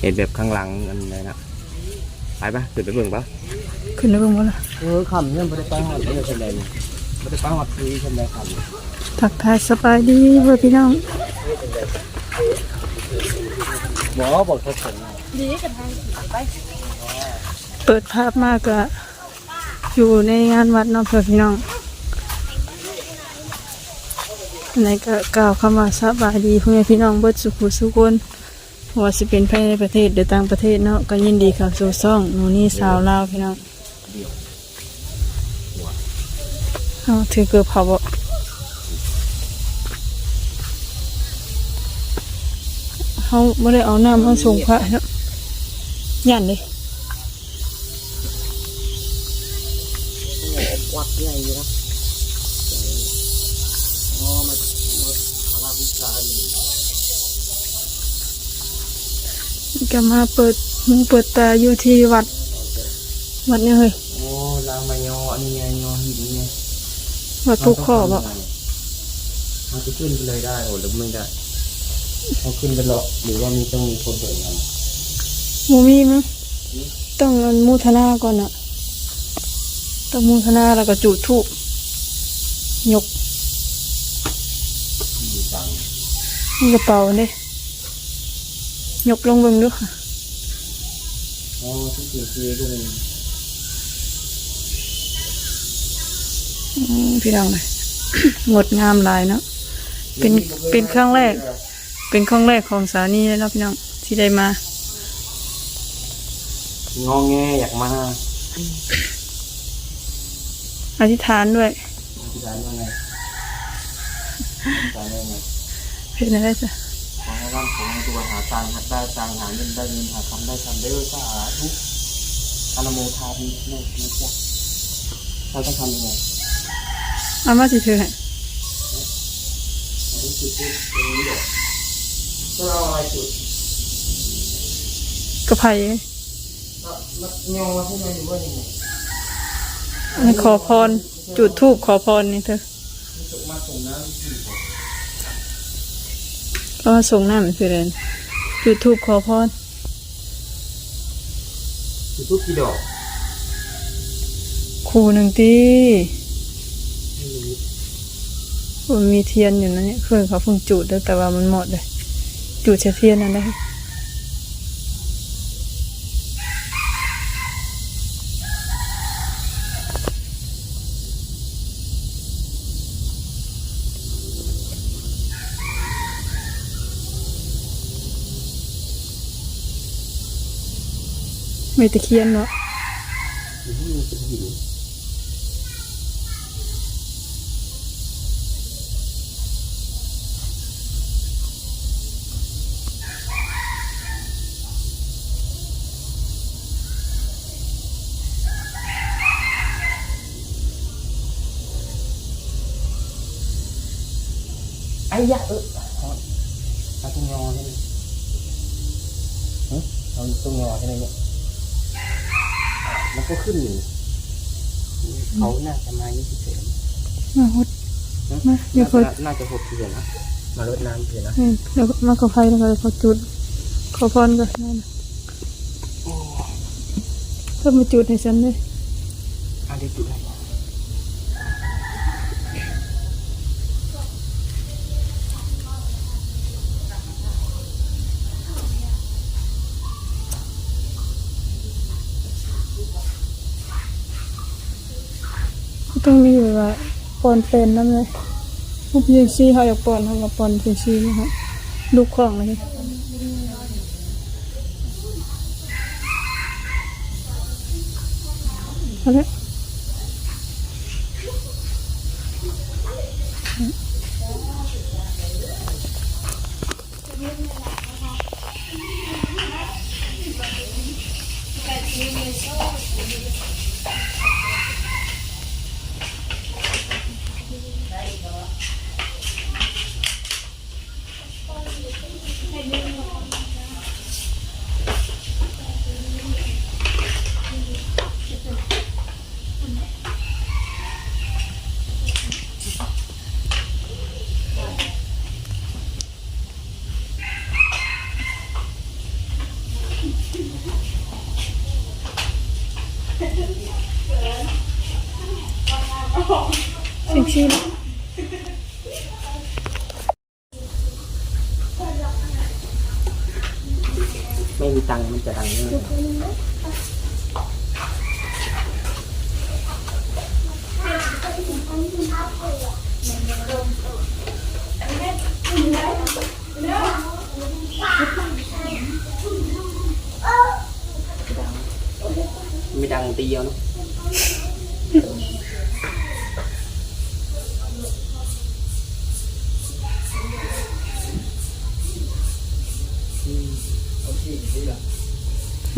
เห็นแบบข้างหลังอันนี้นะไปปะขึ้นไปเบิ่งปะขึ้นได้เบิ่งบ่ล่ะเออคำเนี่ยไม่ได้ไปหอดไม่ได้เป็นไรนี่ไม่ได้ไปหอดคุยเป็นไรคำทักทายสบายดีเพื่อนพี่น้องหมอบอกเขาสนเปิดภาพมากก็อยู่ในงานวัดเนาะเพื่อนพี่น้องอันไหนก็กล่าวคำว่าสบายดีเพื่อนพี่น้องเบิดสุขุสุคน ว่าสิเป็นภายในประเทศหรือต่างประเทศเนาะก็ยินดีเข้าสู่ซ่องหนูนี่สาวลาวพี่น้องเอาถือเกือบเผาบ่เขาไม่ได้เอาน้ำเขาส่งพระเนาะยันเลยวัดใหญ่อยู่นะ ก็มาเปิดหูเปิดตาอยู่ที่วัด วัดเนี่ยเฮ้ยโอ้ลามายออันนี้ไงยอหินไงวัดภูข้อบ่มันจะขึ้นไปเลยได้โอ้หรือไม่ได้เอาขึ้นไปหรอกหรือว่ามีต้องมีคนเดินนำหมูมีมั้ยต้องอันมูทนาก่อนอะต้องมูทนาแล้วก็จุดธูปยกมีตังค์นี่กระเป๋าเด้ย กลงเบิ่งดูค่ะอ๋อที่เกียร์เกียร์ก็มีอืมพี่น้องเลยงดงามหลายเนาะเป็นเป็นครั้งแรก เป็นครั้งแรกของสานีเลยเนาะพี่น้องที่ได้มางอแงอยากมาอธิษฐานด้วยที่ร้านว่าไงร้านว่าไงเป็นอะไรจ้ะ ขอให้ร่ำขอให้ตัวหาตังค์ได้ตังค์หาเงินได้เงินหาคำได้คำได้อสาธุอนุโมทามีเนี่ยนะจ๊ะเราต้องทำยังไงเอามาสิเธอให้เราต้องจุดทูบตรงนี้เหรอก็เอาอะไรจุดกระไผ่ก็มันงอใช่ไหมหรือว่ายังไงให้ขอพรจุดธูปขอพรนี่เธอ มันจะมาส่งน้ำที่ผม ก็มาส่งน้ำคือเรนจุดธูปขอพรจุดทูบกี่ดอกครูหนึ่งตีไม่รู้มันมีเทียนอยู่นะเนี่ยเพื่อนเขาเพิ่งจุดแล้วแต่ว่ามันหมดเลย จุดใช้เทียนนั่นได้ ไม่ตะเคียนเนาะหรือว่ามันเป็นหิน ไอ้ยะเออเอาตรงงอใช่ไหมฮะเอาตรงงอใช่ไหมเนี่ยอะมันก็ขึ้นอยู่เขาน่าจะมายี่สิบเซน มาหดมาเดี๋ยวน่าเขาจะน่าจะหกเดือนนะมาลดน้ำเดือนนะเออแล้วก็มาขอไฟแล้วก็ขอจุด ขอพรก่อนนั่นน่ะก็มาจุดให้ฉันเลยอะเดี๋ยวจุดให้ ก็ต้องมีแบบว่า ปอนเป็นนั่นเลยลูกพีเอ็ซีเขาอยากปอนเขาอยากปอนพีเอ็ซีนะคะลูกของเลยเอาละ ไม่ดังตีเอาเนาะเอาที่นี่แหละ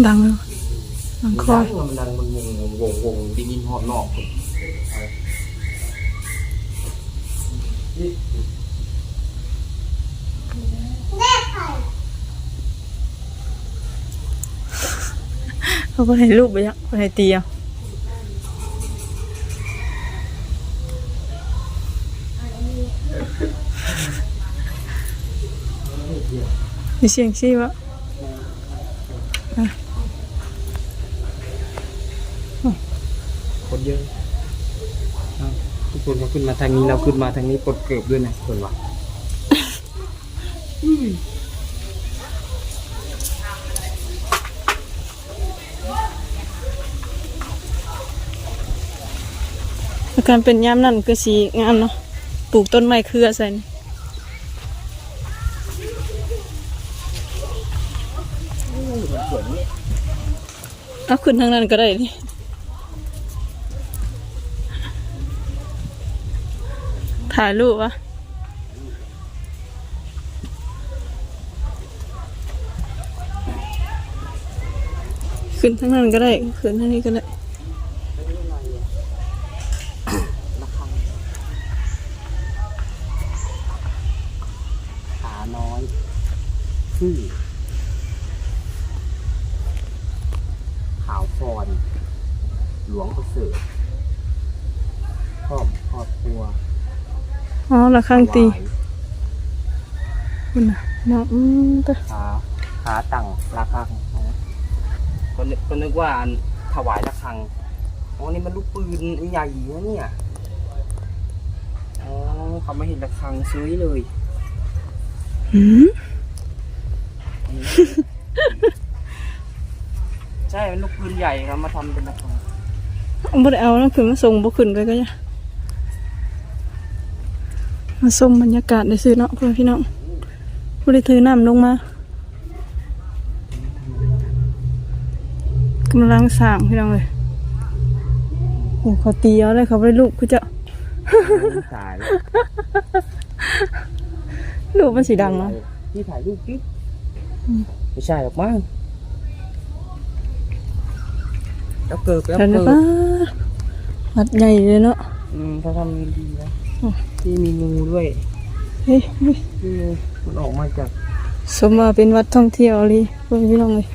ดังเลยดังคอยมันดังมันวงวงวงวงได้ยินหอดนอกคน เขาก็ให้รูปไปยังให้ตีเอามีเสียงซี่วะคนเยอะอ้าวทุกคนเขาขึ้นมาทางนี้เราขึ้นมาทางนี้กดเกือบด้วยนะคนวะ การเป็นยามนั่นคือสีงามเนาะปลูกต้นไม้เครือใส่นี่เอาขึ้นทางนั้นก็ได้นี่ถ่ายรูปวะขึ้นทางนั้นก็ได้ ขึ้นทางนี้ก็ได้ ขาน้อย ชื่อขาวฟอน หลวงประเสริฐครอบครอบครัวอ๋อละข้างตีถวายคุณน่ะน้องอืมตะขาขาตั้งระฆังนะก็นึกก็นึกว่าอันถวายระฆังอ๋อนี่มันลูกปืนอันใหญ่นะเนี่ยอ๋อเขาไม่เห็นระฆังซื้อเลยหืม ใช่ มันลูกปืนใหญ่ครับมาทำเป็นระฆังบ่ได้เอาแล้วคือมาส่งบ่ขึ้นไปก็จะมาส่งบรรยากาศได้ซื้อเนาะเพื่อนพี่น้องบ่ได้ถือน้ำลงมากำลังสร้างพี่น้องเลยโอ้เขาตีเอาเลยเขาบ่ได้ลูกคือเจะตายแล้วลูกมันสีดังเนาะพี่ถ่ายรูปดิ ไม่ใช่หรอกมั้งแล้วเกิดแล้วแต่เกินะดป้าวัดใหญ่เลยเนาะอืมเขาทำดีนะอ๋อที่มีงูด้วยเฮ้ยเฮ้ยที่มันออกมาจากสมมาเป็นวัดท่องเที่ยวเลยเพื่อนพี่น้องเลย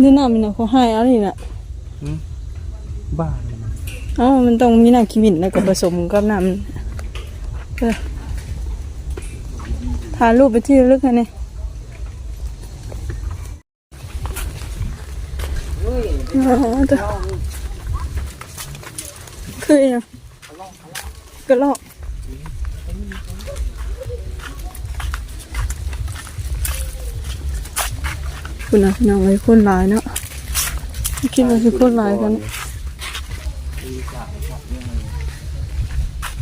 นี่น้ำมันน่ะเขาให้อะไรน่ะบ้านเลยนะเอ้ามันต้องมีน้ำขี้มินแล้วก็ผสมกับน้ำเออถ่ายรูปไปที่ระลึกให้เนี่ย เฮ้ย อ๋อตัวเคยอะกระลอกคุณนะพี่น้องเลยคนหลายเนาะคิดว่าจะคนหลายกันเนี่ย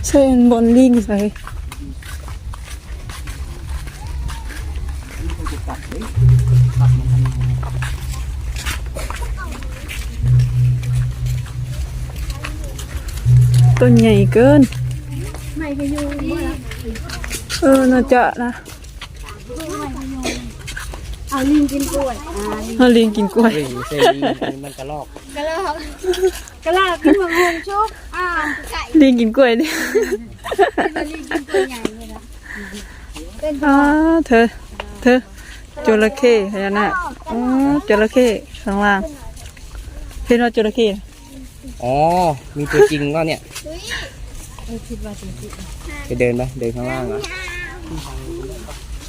ใช่นบอลลิงใส่ ต้นใหญ่เกิน ไม่พยุงบ่ละเออน่าจะนะเอาลิงกินกล้วยอ่าลิงเอาลิงกินกล้วยเฮ้ยเซรีอันนี้มันกระลอกกระลอกกระลอกกินมะม่วงชุบอ่าไก่ลิงกินกล้วยดิกินมาลิงกินตัวใหญ่เลยนะเป็นอ่าเธอเธอจระเข้พญานาคอ๋อจระเข้ข้างล่างเห็นว่าจระเข้น่ะ อ๋อ มีตัวจริงก็เนี่ยเออคิดว่าจริงไปเดินไปเดินข้างล่างเหรอ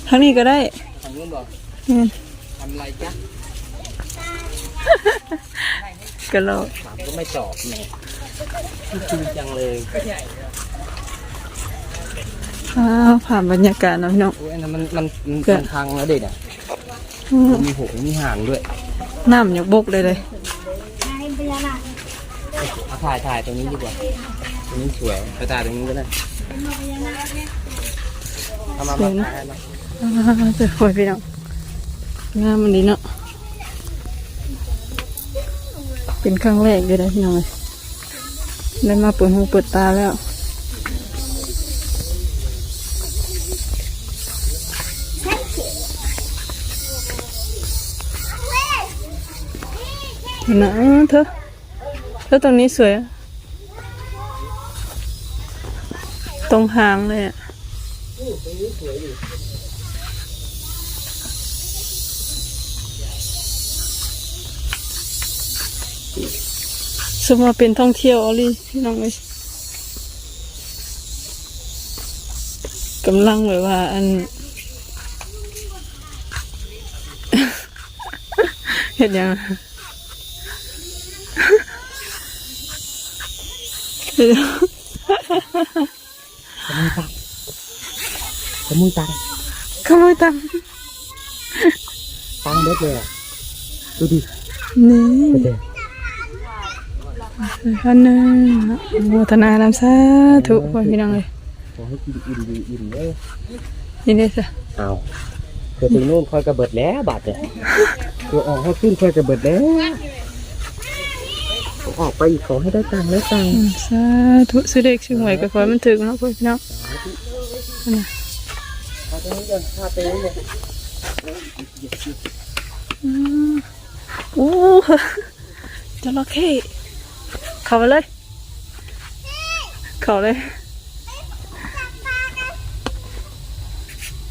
ทางนี้ก็ได้ทางนู้นบอกนี่นทำอะไรจ๊ะกระโหลกถามก็ไม่ตอบเนี่ยจริงจังเลยอ้าวผ่านบรรยากาศเนาะพี่น้องโอ้ยอันนั้นมันมันมันเกิดมันพังแล้วเด็กอะอืมมีหงมีห่างด้วยน้ำอยากบกเลยเลย เอาถ่ายถ่ายตรงนี้ดีกว่า ตรงนี้สวยไปถ่ายตรงนี้ก็ได้เป็นพญานาคเนี่ยเอามาสวมายนะถ่ายมาอ่าเจอคอยพี่น้องงามมันดีเนาะ เป็นครั้งแรกเลยนะพี่น้องเอ้ยได้มาเปิดหูเปิดตาแล้วนะเธอ เธอตรงนี้สวย ตรงหางเลยอะสมมาเป็นท่องเที่ยวออลี่พี่น้องเลยกำลังแบบว่าอันเห็นยัง เดี๋ยวขโมยตังค์ขโมยตังค์ตังค์เด็ดเลยอะดูดิ นี่เด็ดพันหนึ่งโมทนาลำซาถูกพ่อพี่น้องเลยขอให้กินอิ่มดีอิ่มเลยยินดีจ้ะเอาเพื่อถึงนู่นคอยกระเบิดแล้วบาดเนี่ยตัวออกให้ขึ้นคอยกระเบิดแล้ว ออกไปอีกขอให้ได้ตังค์ได้ตังค์อืมสาธุสุดเด็กชื่อหวยก็ขอให้มันถึงเนาะพ่อพี่น้องเอาตรงนี้ก่อนพาไปนี่เลยอืมโอ้จระเข้เข้าไปเลย เข้าเลย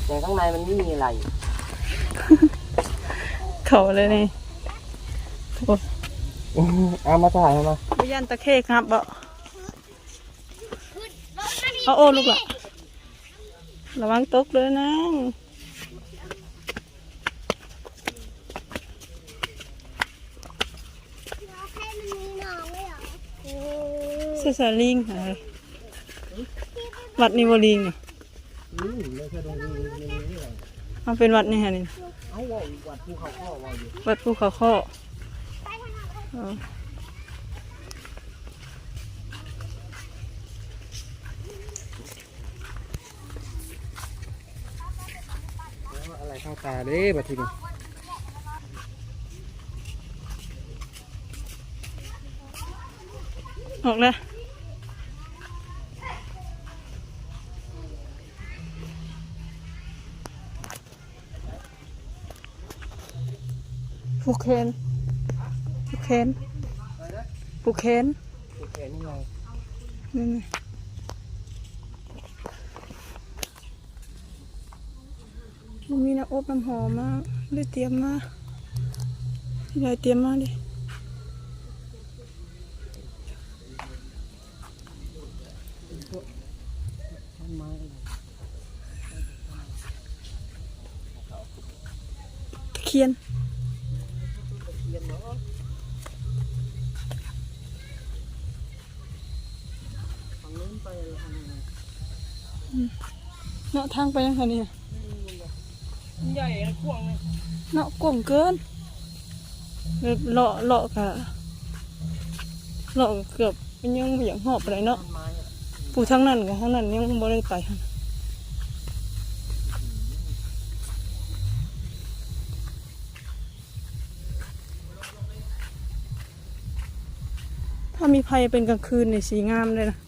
แต่ข้างในมันไม่มีอะไร เข้าเลยนี่โอ้ เอามาถ่ายมาพยันตะเข้ครับบ่เอาโอ้ลูกละระวังตกเลยนะให้มันมีหนองเลยเหรอเสยสาลิงหายวัดนิวลิงน่ะอืมไม่ใช่ตรงนี้นี่นี่เอาเป็นวัดนี่ฮะนี่เอาว่าอีกวัดภูเขาข้อว่า อยู่วัดภูเขาข้อเออแล้วอะไรเข้าตาเด้บัดทีนี้ออกแล้วผูกแขน ผูกแขนผูกแขนโอเคนี่ไงนี่ไงมันมีน้ำอบน้ำหอมมาได้เตรียมมาที่ไหนเตรียมมาดิต้นไม้อะไรตะเคียน ทางไปยังไงนี่น่ะใหญ่นะกว้างเลยเนาะกว้างเกินแบบเลาะเลาะกะเลาะก็เกือบเป็นยังบ่อย่างหอบอะไรเนาะต้นไม้อะผู้ทั้งนั้นกับทั้งนั้นยังบ่ได้ไปหั่นถ้ามีภัยเป็นกลางคืนในสีงามเลยนะ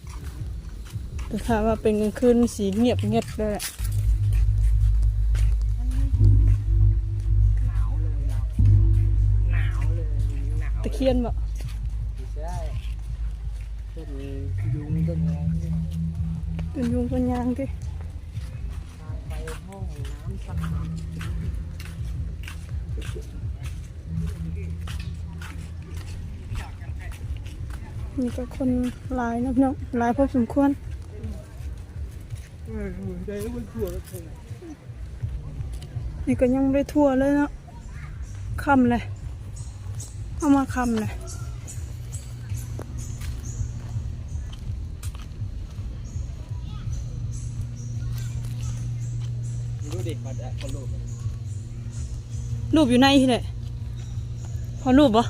แต่ถ้าว่าเป็นกลางคืนสีเงียบเงียบเลยแหละหนาวเลยเราหนาวเลยหนาวตะเคียนบ่ใช่ต้นยุงต้นอะไรที่เป็นยุงเป็นยางดิทางไปห้องน้ำสักน้มีแต่คนหลายนะพี่น้องหลายพอสมควรำเออใจมั นทั่วแล้วเธอนี่ก็ยังไม่ได้ทั่วเลยเนาะค่ำเลย เอามาค่ำเลยดิพอได้พอรูปรูปอยู่ในที่ไหนพอรูปบ่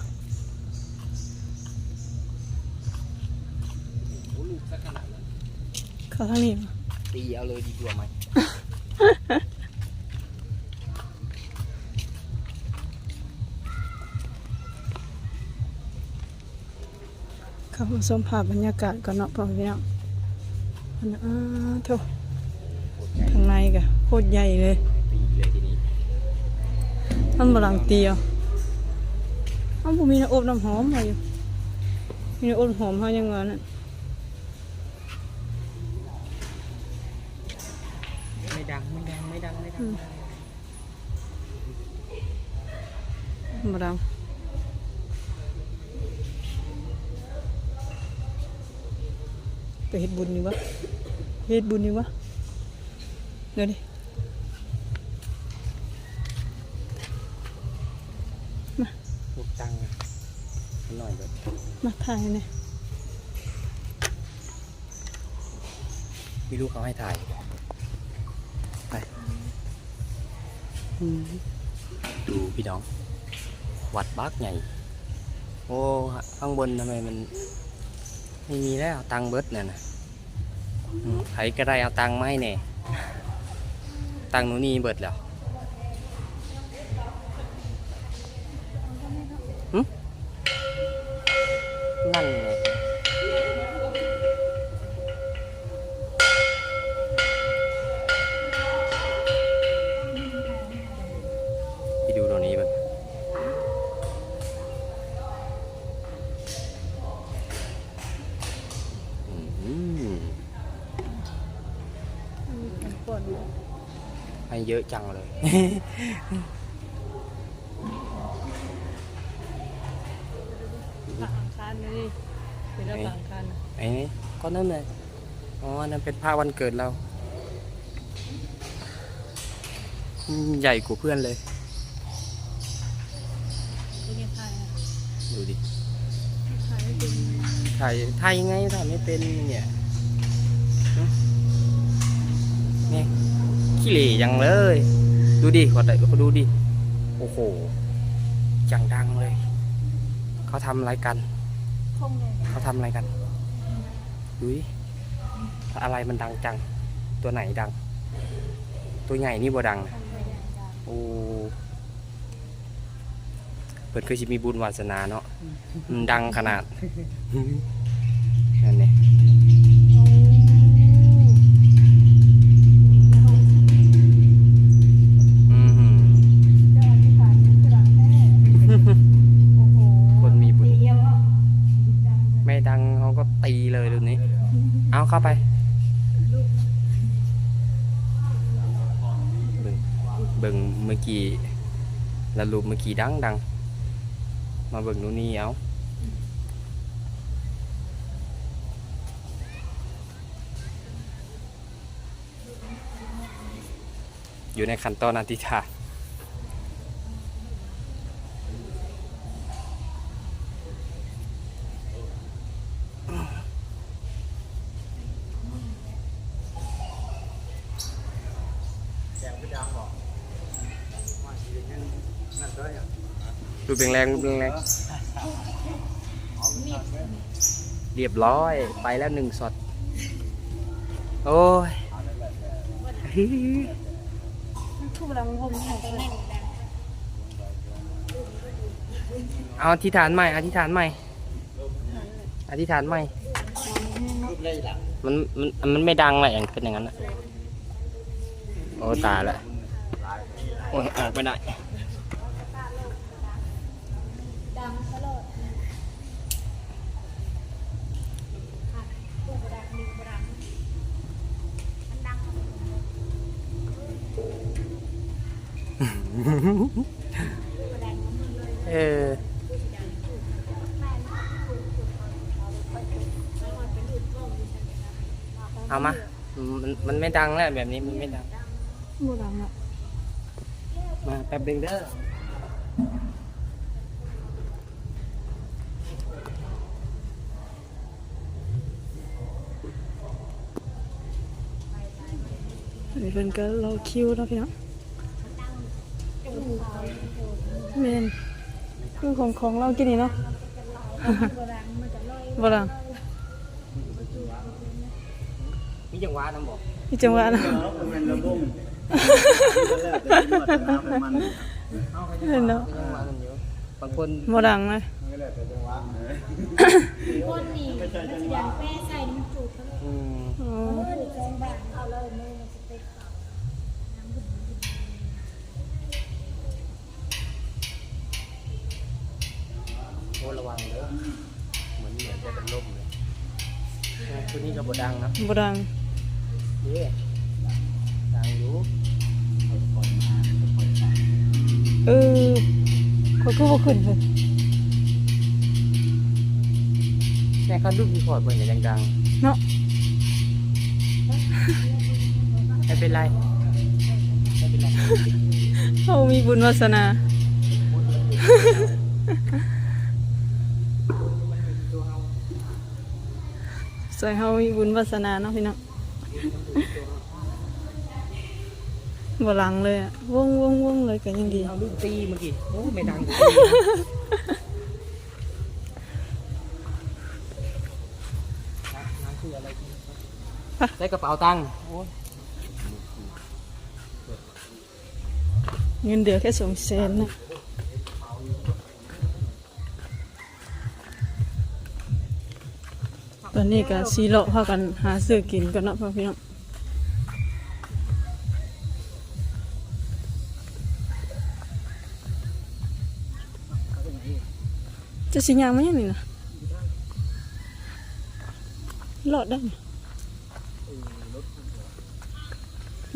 โอ้รูปสักขนาดนั้นเขาทางนี้บ่ ตีเอาเลยดีกว่าไหมเขามาชมภาพบรรยากาศก่อนเนาะพ่อพี่น้องอันนั้นอ้าโถโคตรใหญ่ข้างในก็โคตรใหญ่เลยตีเลยทีนี้มันบลังเตียวมันบ่มีน้ำอบน้ำหอมมาอยู่มีน้ำอบน้ำหอมเขายังว่านั่น บ่ดังไปเฮ็ดบุญนี่วะเฮ็ดบุญนี่วะเดี๋ยวดิลูกตังอะหน่อยแบบมาถ่ายหน่อยมีลูกเขาให้ถ่ายไปดูพี่น้อง วัดบักใหญ่โอ้ข้างบนทำไมมันไม่มีแล้วตังเบิดเนี่ยนะใครก็ได้เอาตังไม่เนี่ยตังหนูนี่เบิดแล้วนั่นไง เยอะจังเลยหลังคานนี่เป็นแล้วหลังคานน่ะไอ้นี่ก็นั่นเลยอ๋ออันนั่นเป็นผ้าวันเกิดเราอืมใหญ่กว่าเพื่อนเลยเป็นยังไงอะดูดิถ่ายให้เป็นถ่ายถ่ายยังไงถ่ายไม่เป็นเนี่ยหึนี่ ขี้เหร่ยังเลย ดูดิขอแต่เขาดูดิ โอ้โหจังดังเลย เขาทำอะไรกันคงเลยเขาทำอะไรกันดูดิอะไรมันดังจัง ตัวไหนดัง ตัวใหญ่นี่บ่ดังนะโอ้เปิดเคยสิมีบุญวาสนาเนาะมันดังขนาดนั่นเนี่ยอือหือคนมีบุญ ไม่ดังเขาก็ตีเลยดูนี้ เอาเข้าไป เบิ่ง เบิ่งเมื่อกี้แล้วรูปเมื่อกี้ดังดังมาเบิ่งดูนี่เอาอยู่ในขั้นตอนอธิษฐาน แรงๆรูแรงๆเรียบร้อย ไปแล้วหนึ่งสดโอ้ยทุกเวลามันผมถ่ายกันเอาอธิษฐานใหม่อธิษฐานใหม่อธิษฐานใหม่มันมันมันไม่ดังเลยอย่างเป็นอย่างนั้นนะโอ้ตายละโอ้ยออกไม่ได้ ดังตลอดค่ะตู้กระดังหนึ่งกระดังมันดัง เออเอามามันมันไม่ ดังแล้วแบบนี้มันไม่ดังบ่ดังอะมาแป๊บนึงเด้ออันนี้เพิ่นก็รอคิวแล้วพี่น้องแม่นคือของของเรากินนี่เนาะโบราณมันจะลอยบ่ล่ะมีจังหวะนำบอก มีจังหวะนะมันระบมมันเอาไปเห็นเนาะจังหวะนั่นอยู่บางคนบ่ดังนะก็แล้วแต่จังหวะก้นนี่มันจะยันแป้ใส่นี่มันจูบทั้งอืมอ๋อเออจองบาทเอาเลยมือมันจะเป็นโอ้ระวังเด้อเหมือนเหมือนจะเป็นลมเลยตัวนี้ก็บ่ดังนะบ่ดังเด้ดังอยู่เออเขาก็บ่ขึ้นเลยแม่เขาดูรีพอร์ตเพิ่นก็ยังดังเนาะไม่เป็นไรไม่เป็นไรเฮามีบุญวาสนาใส่เฮามีบุญวาสนาเนาะพี่น้อง บ่หลังเลยอะวงวงวงเลยก็ยังดี เอาลูกตีเมื่อกี้โอ้ไม่ดังอยู่น้ำคืออะไรกินได้กระเป๋าตังค์เงินเดือแค่สองแสนนะตอนนี้ก็ซีเลาะพากันหาซื้อกินกันเนาะพ่อพี่น้อง จะสิยางไหมนี่นะเลาะได้ไหม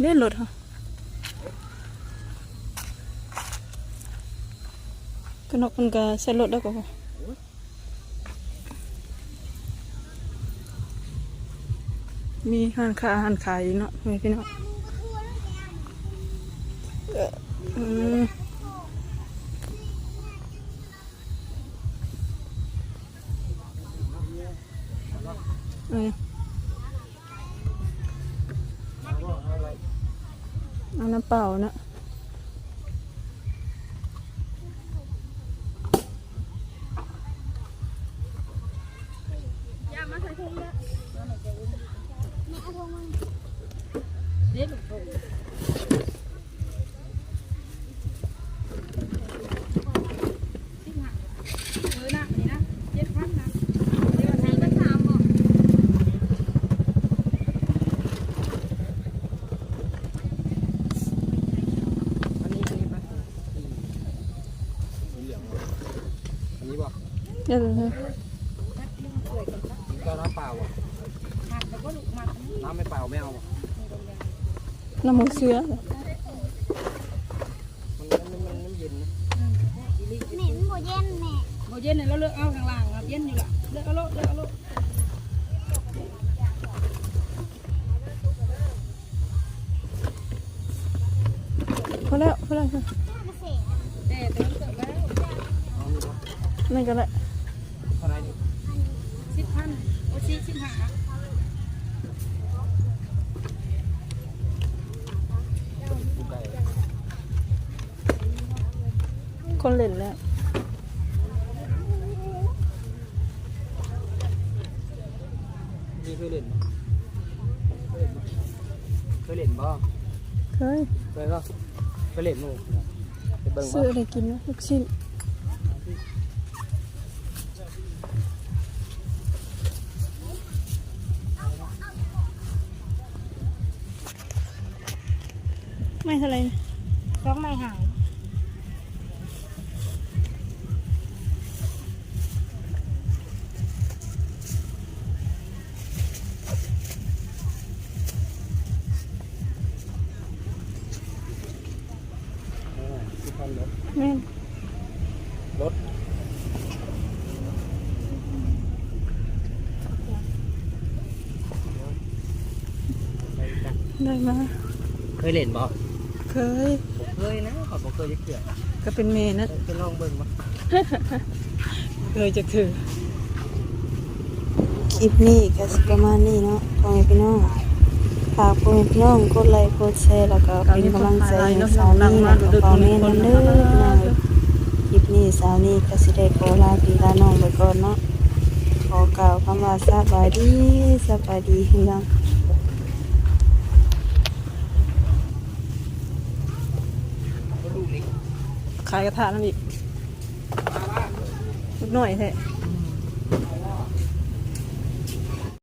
เล่นรถเหรอก็นกมันก็ใส่รถได้ก็มีห้านค้าห้านขายเนาะไม่พี่เนาะเออ เอ้ยเอาน้ำเปล่านะ เออนะนี่นะเจ็ดพันนะเดี๋ยวใช้ก็สามบอก อันนี้อันนี้ปะสีเหลืองเหรออันนี้บ่ เดี๋ยวเลยก็น้ำเปล่าบ่หักแล้วก็ลูกหมักน้ำไม่เปล่าไม่เอาบ่น้ำมันเสือ คนเล่นแล้วนี่เคยเล่นบ่เคยเล่นบ่เคยเคยบ่เคยเล่นหนูไปเบิ่งบ่ซื้ออะไรกินนะลูกชิ้นไม่เท่าไหรนะต้องไม่หาย ได้มเคยเล่นบ่เคยผมเคยนะขอผมเคยจะเกือบก็เป็นเมนะจะลองเบิ่งบ่เคยจะถือคลิปนี้ก็ประมาณนี้เนาะพ่อแม่พี่น้องฝากพ่อแม่พี่น้องกดไลค์กดแชร์แล้วก็เป็นกำลังใจให้สาวนี่แล้วอแม่นนเด้อนะคลิปนี้สาวนี่ก็สิได้ขอลาพี่ลาน้องไปก่อนเนาะขอกล่าวคำว่าสบายดีสบายดีพี่น้อง ขายกระทะนั่นอีกนิดหน่อยแท้